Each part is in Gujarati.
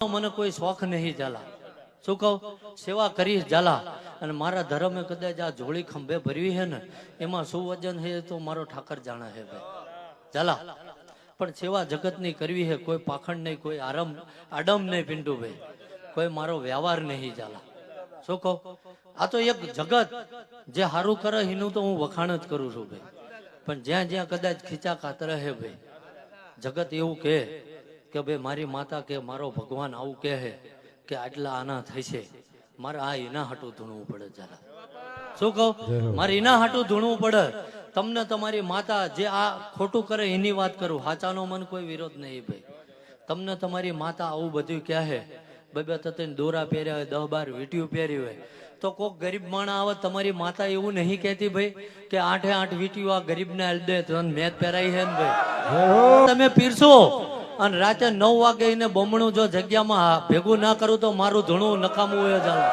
મને કોઈ શોખ નહીં, ઝાલા. શું કહું? સેવા કરીશ, ઝાલા. અને મારા ધર્મે કદાચ આ જોળી ખંભે ભરવી હે ને, એમાં શું વજન હે તો મારો ઠાકર જાણે હે ભાઈ. ઝાલા. પણ સેવા જગતની કરવી હે, કોઈ પાખંડ નહીં, કોઈ આરમ, આડમ નહીં પિન્ટુભાઈ કોઈ મારો વ્યવહાર નહીં, ઝાલા. શું કહું? આ તો એક જગત. જે સારું કરે, એનું તો હું વખાણ જ કરું છું ભાઈ. પણ જ્યાં જ્યાં કદાચ ખીચા કાતરે હે ભાઈ, જગત એવું કહે કે ભાઈ મારી માતા કે મારો ભગવાન આવું કહે કે આટલા આના થશે મારે આ એના હાટું ધૂણવું પડે જરા શું કહું? મારે એના હાટું ધૂણવું પડે. તમને તમારી માતા જે આ ખોટું કરે એની વાત કરું. હાચાનો મન કોઈ વિરોધ નહીં ભાઈ. તમને તમારી માતા આવું બધું કહે બબે તને દોરા પહેર્યા હોય દહ બાર વીટીયું પહેરી હોય. તો કોક ગરીબ માણા આવે તમારી માતા એવું નહીં કહેતી ભાઈ કે આઠે આઠ વીટીયું આ ગરીબને આલી દે તો મેચ પહેરાઈ છે ને ભાઈ. તમે પીરસો. અને રાતે નવ વાગે એને બમણું જો જગ્યામાં ભેગું ના કરું તો મારું ધૂણું નકામું હોય ચાલે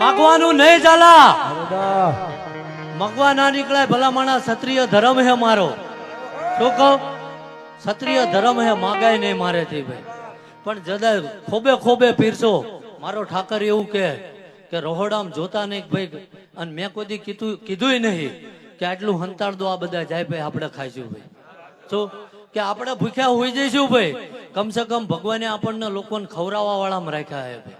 માગવાનું નહીં ચાલા મગવા ના નીકળાય ભલા માણા ક્ષત્રિય ધર્મ હે મારો. શું કહું? ક્ષત્રિય ધર્મ હે, માગાય નહીં મારેથી ભાઈ. પણ જદા ખોબે ખોબે પીરસો, મારો ઠાકર એવું કે કે રહોડામ જોતા નહીં ભાઈ, અને મેં કોઈ કીધું કીધું નહીં કે આટલું હંતાડ દો, આ બધા જાય ભાઈ, આપણે ખાઈશું ભાઈ. શું? કે આપણે ભૂખ્યા હોઈ જઈશું ભાઈ. કમસે કમ ભગવાને આપણને લોકોને ખવડાવવા વાળામાં રાખ્યા હે ભાઈ.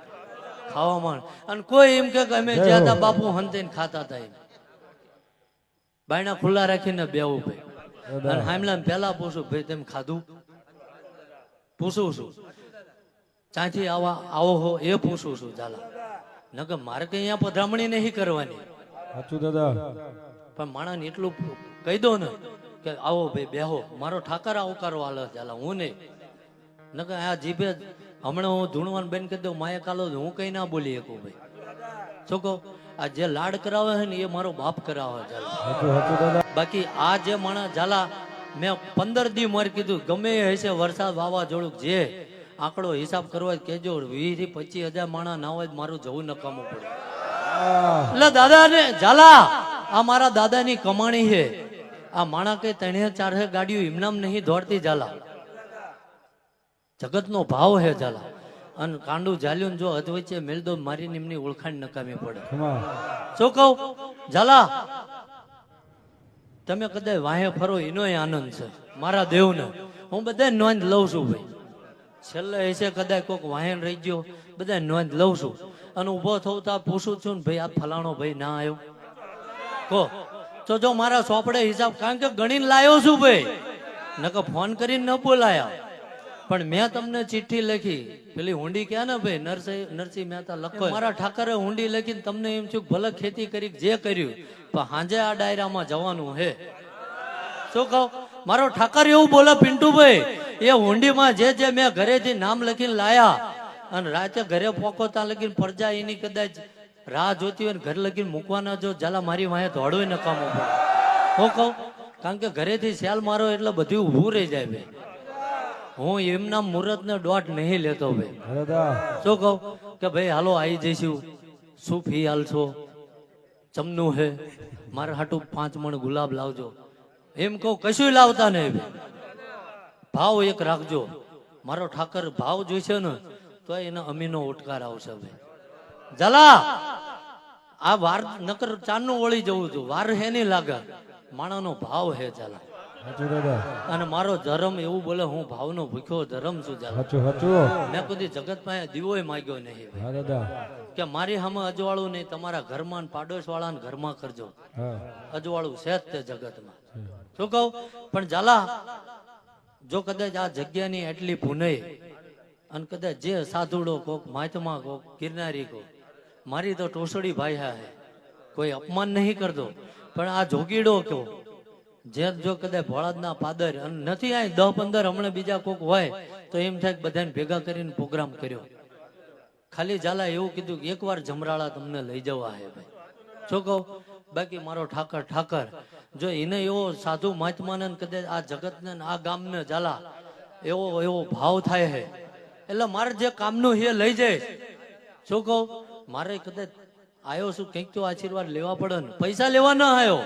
ખાવામાં. અને કોઈ એમ કે અમે જ્યાં બાપુ હંતીને ખાતા હતા એમ. બાયણા ખુલ્લા રાખીને બેવું ભાઈ. અને હામલા પેલા પૂછું ભાઈ તેમ ખાધું? પૂછું છું. ત્યાંથી આવા આવો હો. એ પૂછું છું ચાલા નકર મારે કઈ અહીંયા પધરામણી નહીં કરવાની. સાચું દાદા. પણ માણસ એટલું કહી દો ને કે આવો ભાઈ બેહો. મારો ઠાકર આવકારો હાલે ચાલા હું નહીં. નકર આ જીભે હમણાં હું ધૂણવાન બેન કહી દઉં માયા કાલો હું કઈ ના બોલી શકું ભાઈ. શું કહું? આ જે લાડ કરાવે છે ને એ મારો બાપ કરાવે ચાલા બાકી આ જે માણસ ઝાલા મેં પંદર દી મર કીધું ગમે એ હશે વરસાદ વાવાઝોડું જે આંકડો હિસાબ કરવા કેજો વીસથી પચીસ હજાર માણસ ના હોય મારું જવું નકામું પડે. એટલે દાદા ને ઝાલા આ મારા દાદાની કમાણી છે. આ માણા કે તણે ચારે ગાડીઓ ઇમનામ નહીં દોડતી ઝાલા. જગતનો ભાવ હે ઝાલા. અને કાંડું ઝાલ્યું જો અધવચ્ચે મેલ દો મારીને એમની ઓળખાણ નકામી પડે. શું કહું? ઝાલા, તમે કદાચ વાહે ફરો એનો આનંદ છે. મારા દેવને. હું બધા નોંધ લઉં છું ભાઈ. છેલ્લે હશે કદાચ કોઈક વાહન રહી ગયો બધા નોંધ લઉં છું. અને ઊભો થવું તો પૂછું છું ને ભાઈ, આ ફલાણો ભાઈ ના આવ્યો? કહો તો જો મારા સોપડે હિસાબ, કારણ કે ગણીને લાયો છું ભાઈ. નકર ફોન કરીને ન બોલાયા. પણ મેં તમને ચિઠ્ઠી લખી. પેલી હુંડી ક્યાં ને ભાઈ? નરસિંહ નરસિંહ મહેતા લખો મારા ઠાકરે હુંડી લખીને તમને એમ છું ભલે ખેતી કરી જે કર્યું, પણ હાંજે આ ડાયરામાં જવાનું હે. શું કહું? મારો ઠાકર એવું બોલે પિન્ટુભાઈ એ હુંડીમાં જે જે મેં ઘરેથી નામ લખીને લાયા અને રાતે ઘરે પોકો ત્યાં લગીને પરજા એની કદાચ રાહ જોતી હોય ને ઘર લગીને મૂકવાના જો જાલા મારી વાંહે દોડવું નકામું પડે. હું કહું કારણ કે ઘરેથી શ્યાલ મારો એટલે બધું ઊભું રહી જાય ભાઈ. હું એમના મુહૂર્ત ને દોટ નહીં લેતો ભાઈ. શું કહું? કે ભાઈ હાલો આવી જઈશું. શું ફી હાલશો ચમનું હે? મારા હાટું પાંચ મણ ગુલાબ લાવજો. એમ કહું કશું લાવતા નહીં ભાવ એક રાખજો. મારો ઠાકર ભાવ જોઈશે ને તો એને અમીનો ઓટકાર આવશે ભાઈ. જલા આ વાર નકર ચાંદનું વળી જવું છું. વાર હે નહીં લાગે. માણાનો ભાવ હે જલા. અને મારો ધર્મ એવું બોલે હું ભાવનો ભૂખ્યો ધર્મ છું મેં કદી જગતમાં દીવો માગ્યો નહીં કે મારી સામે અજવાળું નહીં તમારા ઘરમાં પાડોશ વાળા ઘરમાં કરજો. અજવાળું છે જ તે જગતમાં. શું કહું? પણ ઝાલા જો કદાચ આ જગ્યાની એટલી ભૂને અને કદાચ જે સાધુડો કોક માયતમા કોક ગિરનારી કોક મારી તો ટોસડી ભાઈ હા હે. કોઈ અપમાન નહીં કરતો. પણ આ જોગીડો કયો? જે જો કદાચ ભોળાદના પાદર અને નથી આ દસ પંદર હમણાં બીજા કોક હોય, તો એમ થાય બધાને ભેગા કરીને પ્રોગ્રામ કર્યો. ખાલી ઝાલા એવું કીધું કે એકવાર જમરાળા તમને લઈ જવા હે ભાઈ. જો કહો? બાકી મારો ઠાકર ઠાકર. જો એને એવો સાધુ મહાત્માને કદાચ આ જગતને આ ગામને ઝાલા એવો એવો ભાવ થાય હે. એટલે મારે જે કામનું એ લઈ જાય. શું કહું? મારે કદાચ આવ્યો છું કંઈક તો આશીર્વાદ લેવા પડે ને. પૈસા લેવા ન આવ્યો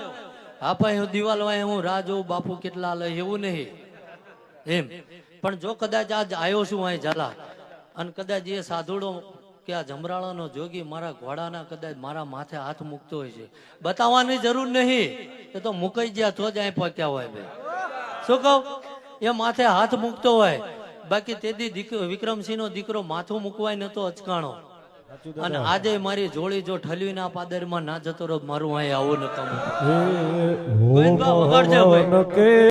હા ભાઈ હું દિવાલ વાય હું રાહ જોઉં, બાપુ કેટલા લે એવું નહીં. એમ. પણ જો કદાચ આજ આવ્યો છું અહીં ઝાલા, અને કદાચ એ સાધુડો કે આ જમરાળાનો જોગી મારા ઘોડાના કદાચ મારા માથે હાથ મૂકતો હોય છે. બતાવવાની જરૂર નહીં. એ તો મુકાઈ ગયા તો જ અહીં પહોંચ્યા હોય ભાઈ. શું કહું? એ માથે હાથ મૂકતો હોય. બાકી તેથી દીકરો વિક્રમસિંહ નો દીકરો માથું મૂકવાય નતો અચકાણો. અને આજે મારી જોડી જો ઠલવીના પાદરમાં ના જતો રહો મારું અહીં આવું ન